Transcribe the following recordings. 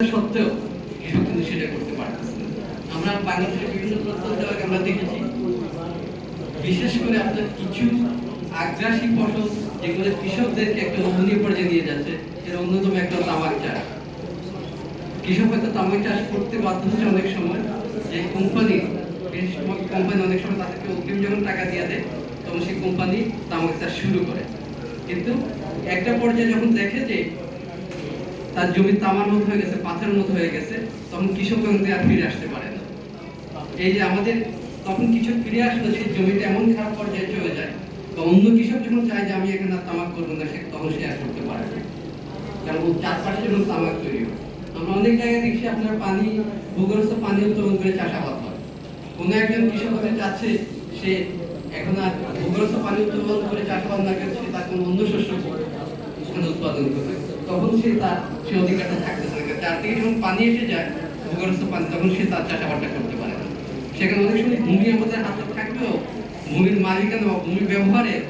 সত্ত্বেও কৃষক কিন্তু সেটা করতে পারতেছে আমরা বাংলাদেশের বিভিন্ন প্রত্যন্ত আমরা দেখেছি। বিশেষ করে আপনার কিছু আগ্রাসী ফসল যেগুলো কৃষকদেরকে একটা উন্নয়ন পর্যায়ে নিয়ে যাচ্ছে, এর অন্যতম একটা তামাক চাষ। কৃষক হয়তো তামাক চাষ করতে বাধ্য হচ্ছে অনেক সময়। যে কোম্পানি কোম্পানি অনেক সময় তাদেরকে অগ্রিম যখন টাকা দিয়ে দেয়, তখন সেই কোম্পানি তামাক চাষ শুরু করে। কিন্তু একটা পর্যায়ে যখন দেখে যে তার জমি তামার মতো হয়ে গেছে, পাথরের মতো হয়ে গেছে, তখন কৃষক ওখান আর ফিরে আসতে পারে না। এই যে আমাদের তখন কৃষক ফিরে আসলে, সেই জমিটা এমন খারাপ পর্যায়ে চলে যায় তো অন্য কৃষক যখন চায় যে আমি এখানে তামাক করব না, সে তখন সে আর করতে পারে না। কারণ চারপাশে যখন তামাক তৈরি হয়। আমরা অনেক জায়গায় দেখছি আপনার পানি, ভূগর্ভস্থ পানি উত্তোলন করে চাষাবাদ হয়। কোনো একজন কৃষক হতে চাচ্ছে, সে এখন আর ভূগর্ভস্থ পানি উত্তোলন করে চাষাবাদ না করে সে তার কোনো অন্য শস্য উৎপাদন করবে। তখন সে তার সে অধিকারটা থাকতেছে না চারদিকে যখন পানি এসে যায় ভূগর্ভস্থ পানি, তখন সে তার চাষাবাদটা করতে পারে। না সেখানে অনেক সময় ভূমি আমাদের হাতে থাকলেও ভূমির মালিকানা বা ভূমি ব্যবহারের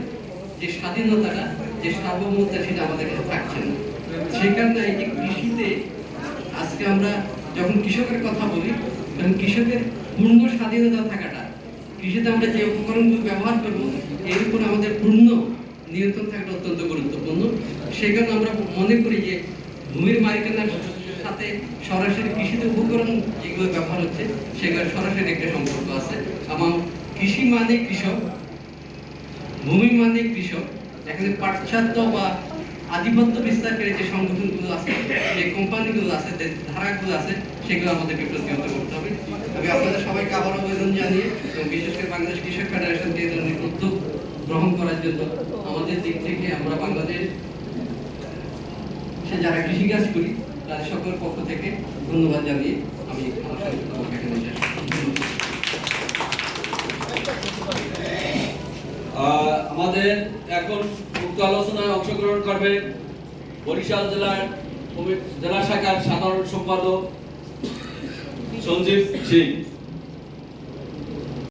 যে স্বাধীনতাটা, যে সার্বভৌমতা সেটা আমাদের কাছে থাকছে না। সেই কারণে এই যে কৃষিতে আজকে আমরা যখন কৃষকের কথা বলি, তখন কৃষকের পূর্ণ স্বাধীনতা থাকাটা, কৃষিতে আমরা যে উপকরণগুলো ব্যবহার করব, এর উপর আমাদের পূর্ণ নিয়ন্ত্রণ থাকাটা অত্যন্ত গুরুত্বপূর্ণ। সেই কারণে আমরা মনে করি যে ভূমির মালিকানার সাথে সরাসরি কৃষিতে উপকরণ যেগুলো ব্যবহার হচ্ছে, সেগুলো সরাসরি একটা সম্পর্ক আছে। এবং কৃষি মানে কৃষক, ভূমি মানে কৃষক। এখানে পাশ্চাত্য বা আধিপত্য বিস্তারকারী যে সংগঠনগুলো আছে, যে কোম্পানিগুলো আছে, যে ধারাগুলো আছে, সেগুলো আমাদেরকে প্রতিহত করতে হবে। আমি আপনাদের সবাইকে আবার আবেদন জানিয়ে এবং বিশেষ করে বাংলাদেশ কৃষক ফেডারেশন উদ্যোগ গ্রহণ করার জন্য আমাদের দিক থেকে আমরা বাংলাদেশ যারা কৃষিকাজ করি, তাদের সকল পক্ষ থেকে ধন্যবাদ জানিয়ে আমি আমাদের এখন উক্ত আলোচনায় অংশগ্রহণ করবে বরিশাল জেলার জেলা শাখার সাধারণ সম্পাদক সঞ্জীব সিং।